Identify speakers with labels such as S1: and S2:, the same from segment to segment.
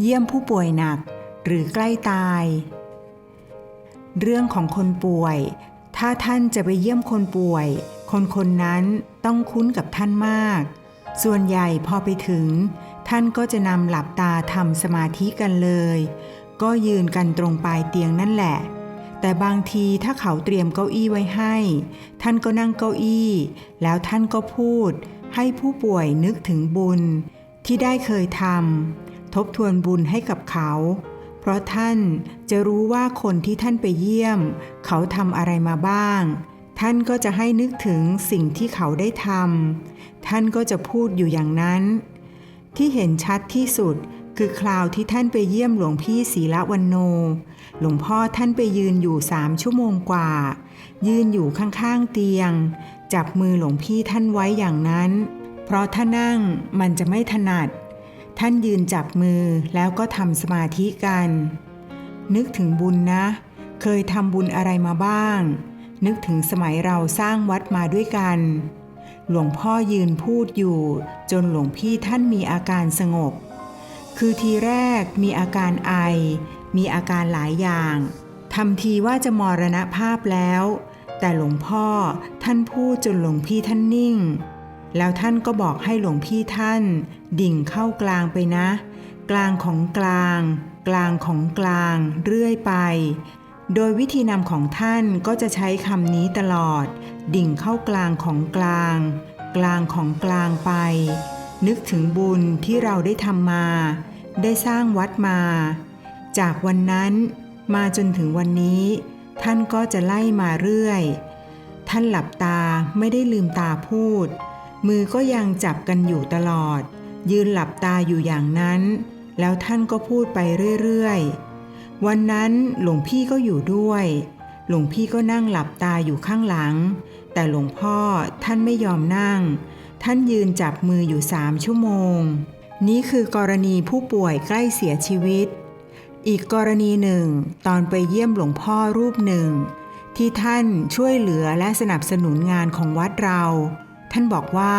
S1: เยี่ยมผู้ป่วยหนักหรือใกล้ตาย เรื่องของคนป่วย ถ้าท่านจะไปเยี่ยมคนป่วย คนคนนั้นต้องคุ้นกับท่านมาก ส่วนใหญ่พอไปถึง ท่านก็จะนำหลับตาทำสมาธิกันเลย ก็ยืนกันตรงปลายเตียงนั่นแหละ แต่บางทีถ้าเขาเตรียมเก้าอี้ไว้ให้ ท่านก็นั่งเก้าอี้ แล้วท่านก็พูด ให้ผู้ป่วยนึกถึงบุญที่ได้เคยทำ ทบทวนบุญให้กับเขา เพราะท่านจะรู้ว่าคนที่ท่านไปเยี่ยม เขาทำอะไรมาบ้าง ท่านก็จะให้นึกถึงสิ่งที่เขาได้ทำท่านก็จะพูดอยู่อย่างนั้น ที่เห็นชัดที่สุดคือคราวที่ท่านไปเยี่ยมหลวงพี่ศีละวันโน หลวงพ่อท่านไปยืนอยู่สามชั่วโมงกว่า ยืนอยู่ข้างๆเตียง จับมือหลวงพี่ท่านไว้อย่างนั้น เพราะถ้านั่งมันจะไม่ถนัด ท่านยืนจับมือแล้วก็ทำสมาธิกัน นึกถึงบุญนะ เคยทำบุญอะไรมาบ้าง นึกถึงสมัยเราสร้างวัดมาด้วยกัน หลวงพ่อยืนพูดอยู่ จนหลวงพี่ท่านมีอาการสงบ คือทีแรกมีอาการไอ มีอาการหลายอย่างทำทีว่าจะมรณภาพแล้ว แต่หลวงพ่อท่านพูดจนหลวงพี่ท่านนิ่ง แล้วท่านก็บอกให้หลวงพี่ท่าน ดิ่งเข้ากลางไปนะ กลางของกลาง กลางของกลาง เรื่อยไป โดยวิธีนำของท่านก็จะใช้คำนี้ตลอด ดิ่งเข้ากลางของกลาง กลางของกลางไป นึกถึงบุญที่เราได้ทำมา ได้สร้างวัดมา จากวันนั้นมาจนถึงวันนี้ ท่านก็จะไล่มาเรื่อย ท่านหลับตาไม่ได้ลืมตาพูด มือก็ยังจับกันอยู่ตลอด ยืนหลับตาอยู่อย่างนั้น แล้วท่านก็พูดไปเรื่อยๆ วันนั้นหลวงพี่ก็อยู่ด้วย หลวงพี่ก็นั่งหลับตาอยู่ข้างหลัง แต่หลวงพ่อท่านไม่ยอมนั่ง ท่านยืนจับมืออยู่สามชั่วโมง นี่คือกรณีผู้ป่วยใกล้เสียชีวิต อีกกรณีหนึ่ง ตอนไปเยี่ยมหลวงพ่อรูปหนึ่ง ที่ท่านช่วยเหลือและสนับสนุนงานของวัดเราานบอกว่า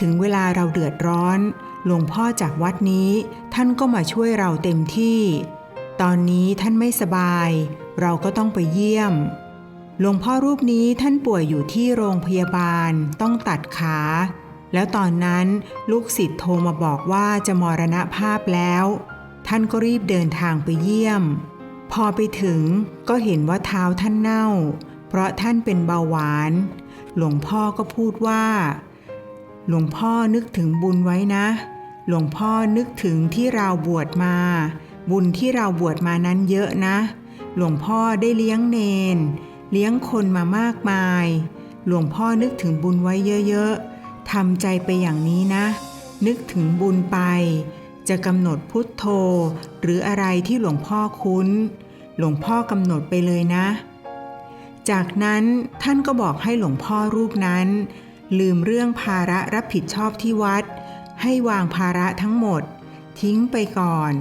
S1: ถึงเวลาเราเดือดร้อน หลวงพ่อจากวัดนี้ ท่านก็มาช่วยเราเต็มที่ ตอนนี้ท่านไม่สบาย เราก็ต้องไปเยี่ยม หลวงพ่อรูปนี้ท่านป่วยอยู่ที่โรงพยาบาลต้องตัดขา แล้วตอนนั้นลูกศิษย์โทรมาบอกว่าจะมรณภาพแล้ว ท่านก็รีบเดินทางไปเยี่ยม พอไปถึงก็เห็นว่าเท้าท่านเน่า เพราะท่านเป็นเบาหวาน หลวงพ่อก็พูดว่า หลวงพ่อนึกถึงบุญไว้นะ หลวงพ่อนึกถึงที่เราบวชมา บุญที่เราบวชมานั้นเยอะนะ หลวงพ่อได้เลี้ยงเนน เลี้ยงคนมามากมาย หลวงพ่อนึกถึงบุญไว้เยอะๆทำใจไปอย่างนี้นะ นึกถึงบุญไป จะกำหนดพุทโธ หรืออะไรที่หลวงพ่อคุ้น หลวงพ่อกำหนดไปเลยนะ จากนั้นท่านก็บอกให้หลวงพ่อรูปนั้น ลืมเรื่องภาระรับผิดชอบที่วัด ให้วางภาระทั้งหมด ทิ้งไปก่อน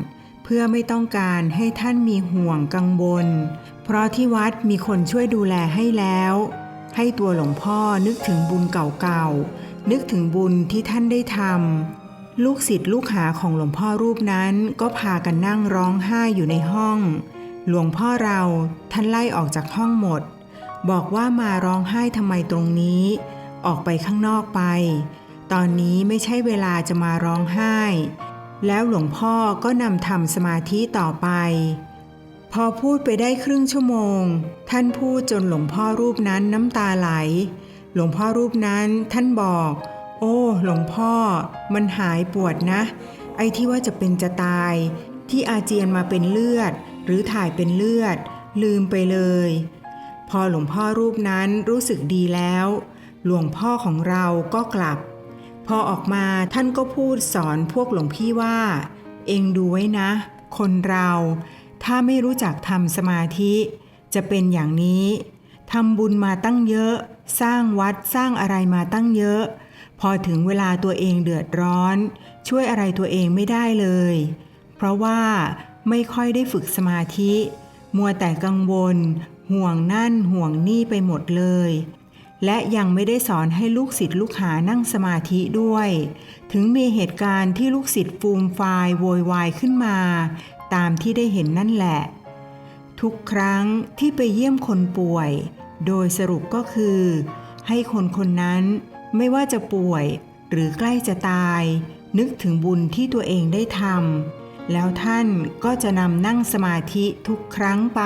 S1: เพื่อไม่ต้องการให้ท่านมีห่วงกังวลเพราะที่วัดมีคนช่วยดูแลให้แล้ว ให้ตัวหลวงพ่อนึกถึงบุญเก่าๆ นึกถึงบุญที่ท่านได้ทำลูกศิษย์ลูกหาของหลวงพ่อรูปนั้นก็พากันนั่งร้องไห้อยู่ในห้อง หลวงพ่อเราท่านไล่ออกจากห้องหมด บอกว่ามาร้องไห้ทำไมตรงนี้ ออกไปข้างนอกไป ตอนนี้ไม่ใช่เวลาจะมาร้องไห้ แล้วหลวงพ่อก็นำทำสมาธิต่อไป พอพูดไปได้ครึ่งชั่วโมง ท่านพูดจนหลวงพ่อรูปนั้นน้ำตาไหล หลวงพ่อรูปนั้นท่านบอก โอ้ หลวงพ่อ มันหายปวดนะ ไอ้ที่ว่าจะเป็นจะตาย ที่อาเจียนมาเป็นเลือด หรือถ่ายเป็นเลือด ลืมไปเลย พอหลวงพ่อรูปนั้นรู้สึกดีแล้ว หลวงพ่อของเราก็กลับ พอออกมาท่านก็พูดสอนพวกหลวงพี่ว่า เองดูไว้นะ คนเราถ้าไม่รู้จักทำสมาธิ จะเป็นอย่างนี้ทำบุญมาตั้งเยอะ สร้างวัดสร้างอะไรมาตั้งเยอะ พอถึงเวลาตัวเองเดือดร้อน ช่วยอะไรตัวเองไม่ได้เลย เพราะว่าไม่ค่อยได้ฝึกสมาธิ มัวแต่กังวล ห่วงนั่นห่วงนี่ไปหมดเลย และยังไม่ได้สอนให้ลูกศิษย์ลูกหานั่งสมาธิด้วย ถึงมีเหตุการณ์ที่ลูกศิษย์ฟูมฟายโวยวายขึ้นมา ตามที่ได้เห็นนั่นแหละ ทุกครั้งที่ไปเยี่ยมคนป่วย โดยสรุปก็คือ ให้คนคนนั้นไม่ว่าจะป่วยหรือใกล้จะตาย นึกถึงบุญที่ตัวเองได้ทำแล้วท่านก็จะนำนั่งสมาธิทุกครั้งไป